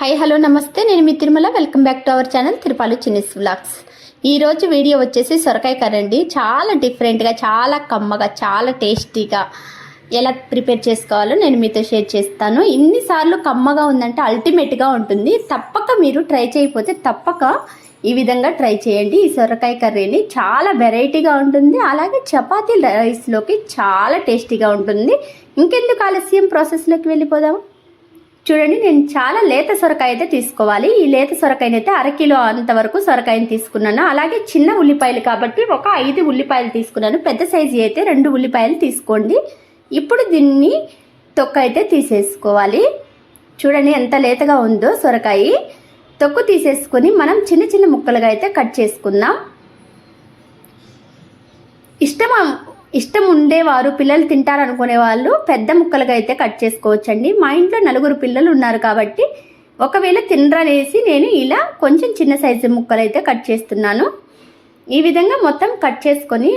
Hi hello నమస్తే. నేను మీ Tirumala. Welcome back to our channel Tirupalu Chinni's vlogs ఈరోజు video వచ్చేసి సొరకాయ కర్రీ అండి. చాలా డిఫరెంట్గా చాలా కమ్మగా చాలా టేస్టీగా ఎలా ప్రిపేర్ చేసుకోవాలో నేను మీతో షేర్ చేస్తాను. ఇన్నిసార్లు కమ్మగా ఉందంటే అల్టిమేట్గా ఉంటుంది. తప్పక మీరు ట్రై చేయకపోతే తప్పక ఈ విధంగా ట్రై చేయండి. ఈ సొరకాయ కర్రీని చాలా వెరైటీగా ఉంటుంది. అలాగే చపాతీ రైస్లోకి చాలా టేస్టీగా ఉంటుంది. ఇంకెందుకు ఆలస్యం? ప్రాసెస్లోకి వెళ్ళిపోదాము? చూడండి నేను చాలా లేత సొరకాయ అయితే తీసుకోవాలి. ఈ లేత సొరకాయనైతే అరకిలో అంతవరకు సొరకాయని తీసుకున్నాను. అలాగే చిన్న ఉల్లిపాయలు కాబట్టి ఒక ఐదు ఉల్లిపాయలు తీసుకున్నాను. పెద్ద సైజు అయితే రెండు ఉల్లిపాయలు తీసుకోండి. ఇప్పుడు దీన్ని తొక్క అయితే తీసేసుకోవాలి. చూడండి ఎంత లేతగా ఉందో సొరకాయ. తొక్కు తీసేసుకొని మనం చిన్న చిన్న ముక్కలుగా అయితే కట్ చేసుకుందాం. ఇష్టం ఇష్టం ఉండేవారు పిల్లలు తింటారనుకునే వాళ్ళు పెద్ద ముక్కలుగా అయితే కట్ చేసుకోవచ్చండి. మా ఇంట్లో నలుగురు పిల్లలు ఉన్నారు కాబట్టి ఒకవేళ తినరనేసి నేను ఇలా కొంచెం చిన్న సైజు ముక్కలు అయితే కట్ చేస్తున్నాను. ఈ విధంగా మొత్తం కట్ చేసుకొని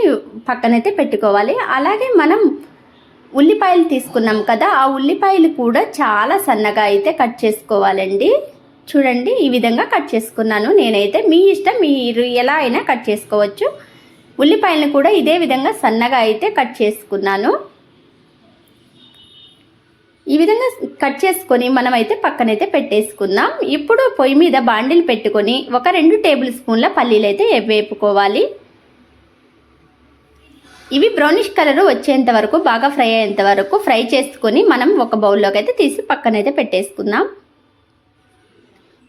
పక్కనైతే పెట్టుకోవాలి. అలాగే మనం ఉల్లిపాయలు తీసుకున్నాం కదా ఆ ఉల్లిపాయలు కూడా చాలా సన్నగా అయితే కట్ చేసుకోవాలండి. చూడండి ఈ విధంగా కట్ చేసుకున్నాను నేనైతే. మీ ఇష్టం మీరు ఎలా అయినా కట్ చేసుకోవచ్చు. ఉల్లిపాయలను కూడా ఇదే విధంగా సన్నగా అయితే కట్ చేసుకున్నాను. ఈ విధంగా కట్ చేసుకొని మనమైతే పక్కనైతే పెట్టేసుకుందాం ఇప్పుడు పొయ్యి మీద బాండిల్ పెట్టుకొని ఒక రెండు టేబుల్ స్పూన్ల పల్లీలు అయితే వేపుకోవాలి. ఇవి బ్రౌనిష్ కలర్ వచ్చేంత వరకు బాగా ఫ్రై అయ్యేంత వరకు ఫ్రై చేసుకొని మనం ఒక బౌల్లోకి అయితే తీసి పక్కనైతే పెట్టేసుకుందాం.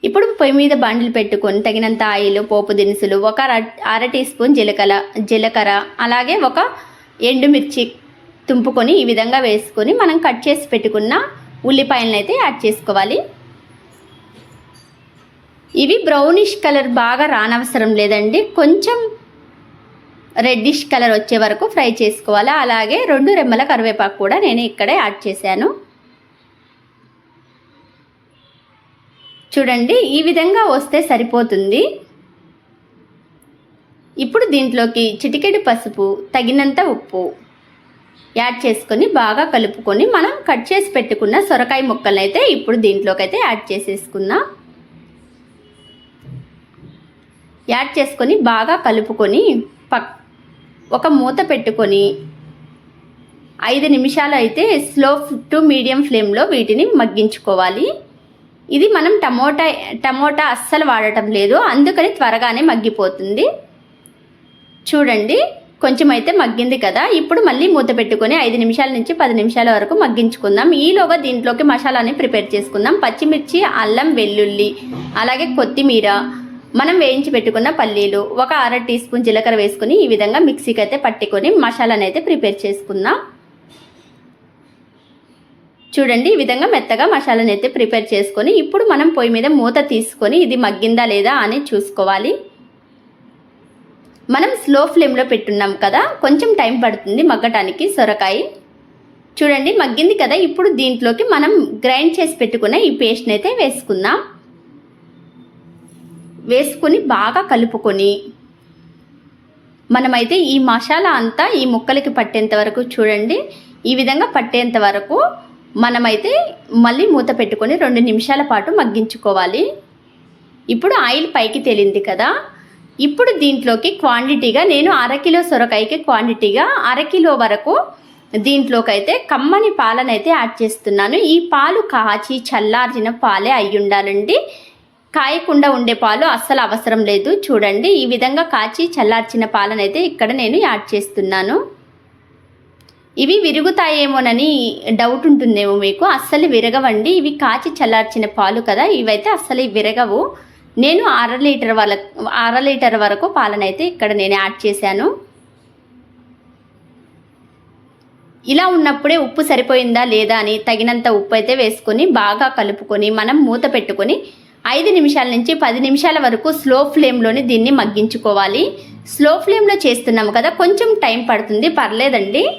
ఇప్పుడు పొయ్యి మీద బండ్లు పెట్టుకొని తగినంత ఆయిల్ పోపు దినుసులు ఒక అర టీ స్పూన్ జీలకర్ర జీలకర్ర అలాగే ఒక ఎండుమిర్చి తుంపుకొని ఈ విధంగా వేసుకొని మనం కట్ చేసి పెట్టుకున్న ఉల్లిపాయలను అయితే యాడ్ చేసుకోవాలి. ఇవి బ్రౌనిష్ కలర్ బాగా రానవసరం లేదండి. కొంచెం రెడ్డిష్ కలర్ వచ్చే వరకు ఫ్రై చేసుకోవాలి. అలాగే రెండు రెమ్మల కరివేపాకు కూడా నేను ఇక్కడే యాడ్ చేశాను. చూడండి ఈ విధంగా వస్తే సరిపోతుంది. ఇప్పుడు దీంట్లోకి చిటికెడు పసుపు తగినంత ఉప్పు యాడ్ చేసుకొని బాగా కలుపుకొని మనం కట్ చేసి పెట్టుకున్న సొరకాయ ముక్కలను అయితే ఇప్పుడు దీంట్లోకి అయితే యాడ్ చేసేసుకుందాం యాడ్ చేసుకొని బాగా కలుపుకొని పక్ ఒక మూత పెట్టుకొని ఐదు నిమిషాలు అయితే స్లో టు మీడియం ఫ్లేమ్లో వీటిని మగ్గించుకోవాలి. ఇది మనం టమోటా టమోటా అస్సలు వాడటం లేదు. అందుకని త్వరగానే మగ్గిపోతుంది. చూడండి కొంచెం అయితే మగ్గింది కదా. ఇప్పుడు మళ్ళీ మూత పెట్టుకొని ఐదు నిమిషాల నుంచి పది నిమిషాల వరకు మగ్గించుకుందాం. ఈలోగా దీంట్లోకి మసాలాని ప్రిపేర్ చేసుకుందాం. పచ్చిమిర్చి అల్లం వెల్లుల్లి అలాగే కొత్తిమీర. మనం వేయించి పెట్టుకున్న పల్లీలు ఒక అర టీ స్పూన్ జీలకర్ర వేసుకుని ఈ విధంగా మిక్సీకి అయితే పట్టుకొని మసాలాని అయితే ప్రిపేర్ చేసుకుందాం. చూడండి ఈ విధంగా మెత్తగా మసాలాని అయితే ప్రిపేర్ చేసుకొని ఇప్పుడు మనం పొయ్యి మీద మూత తీసుకొని ఇది మగ్గిందా లేదా అని చూసుకోవాలి. మనం స్లో ఫ్లేమ్లో పెట్టున్నాం కదా కొంచెం టైం పడుతుంది మగ్గటానికి సొరకాయ. చూడండి మగ్గింది కదా ఇప్పుడు దీంట్లోకి మనం గ్రైండ్ చేసి పెట్టుకున్న ఈ పేస్ట్ని అయితే వేసుకుందాం. వేసుకొని బాగా కలుపుకొని మనమైతే ఈ మసాలా అంతా ఈ ముక్కలకి పట్టేంత వరకు చూడండి ఈ విధంగా పట్టేంత వరకు మనమైతే మళ్ళీ మూత పెట్టుకొని రెండు నిమిషాల పాటు మగ్గించుకోవాలి. ఇప్పుడు ఆయిల్ పైకి తేలింది కదా. ఇప్పుడు దీంట్లోకి క్వాంటిటీగా నేను అరకిలో సొరకాయకి క్వాంటిటీగా అరకిలో వరకు దీంట్లోకైతే కమ్మని పాలనైతే యాడ్ చేస్తున్నాను. ఈ పాలు కాచి చల్లార్చిన పాలే అయి ఉండాలండి. కాయకుండా ఉండే పాలు అస్సలు అవసరం లేదు. చూడండి ఈ విధంగా కాచి చల్లార్చిన పాలనైతే ఇక్కడ నేను యాడ్ చేస్తున్నాను. ఇవి విరుగుతాయేమోనని డౌట్ ఉంటుందేమో మీకు. అస్సలు విరగవండి. ఇవి కాచి చల్లార్చిన పాలు కదా. ఇవైతే అస్సలు విరగవు. నేను అర లీటర్ వాళ్ళ అర లీటర్ వరకు పాలనైతే ఇక్కడ నేను యాడ్ చేశాను. ఇలా ఉన్నప్పుడే ఉప్పు సరిపోయిందా లేదా అని తగినంత ఉప్పు అయితే వేసుకొని బాగా కలుపుకొని మనం మూత పెట్టుకొని ఐదు నిమిషాల నుంచి పది నిమిషాల వరకు స్లో ఫ్లేమ్లోని దీన్ని మగ్గించుకోవాలి. స్లో ఫ్లేమ్లో చేస్తున్నాము కదా. కొంచెం టైం పడుతుంది. పర్లేదండి.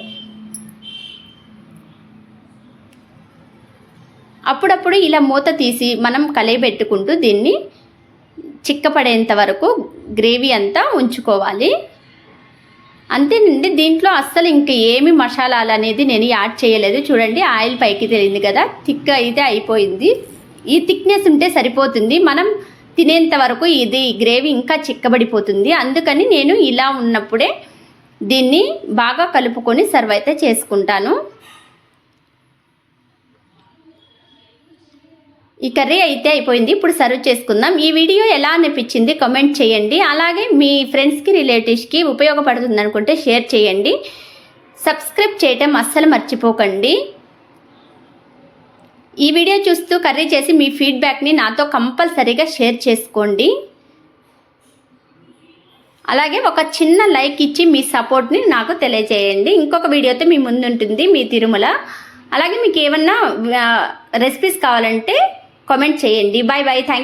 అప్పుడప్పుడు ఇలా మూత తీసి మనం కలయబెట్టుకుంటూ దీన్ని చిక్కపడేంత వరకు గ్రేవీ అంతా ఉంచుకోవాలి. అంతేనండి దీంట్లో అస్సలు ఇంకా ఏమి మసాలాలు అనేది నేను యాడ్ చేయలేదు. చూడండి ఆయిల్ పైకి తెలియంది కదా థిక్ అయితే అయిపోయింది. ఈ థిక్నెస్ ఉంటే సరిపోతుంది. మనం తినేంత వరకు ఇది గ్రేవీ ఇంకా చిక్కబడిపోతుంది. అందుకని నేను ఇలా ఉన్నప్పుడే దీన్ని బాగా కలుపుకొని సర్వ్ అయితే చేసుకుంటాను. ఈ కర్రీ అయితే అయిపోయింది. ఇప్పుడు సర్వ్ చేసుకుందాం. ఈ వీడియో ఎలా అనిపించింది కమెంట్ చేయండి. అలాగే మీ ఫ్రెండ్స్కి రిలేటివ్స్కి ఉపయోగపడుతుంది అనుకుంటే షేర్ చేయండి. సబ్స్క్రైబ్ చేయటం అస్సలు మర్చిపోకండి. ఈ వీడియో చూస్తూ కర్రీ చేసి మీ ఫీడ్బ్యాక్ని నాతో కంపల్సరీగా షేర్ చేసుకోండి. అలాగే ఒక చిన్న లైక్ ఇచ్చి మీ సపోర్ట్ని నాకు తెలియజేయండి. ఇంకొక వీడియోతో మీ ముందు ఉంటుంది మీ తిరుమల. అలాగే మీకు ఏమన్నా రెసిపీస్ కావాలంటే కామెంట్ చేయండి. Bye bye thank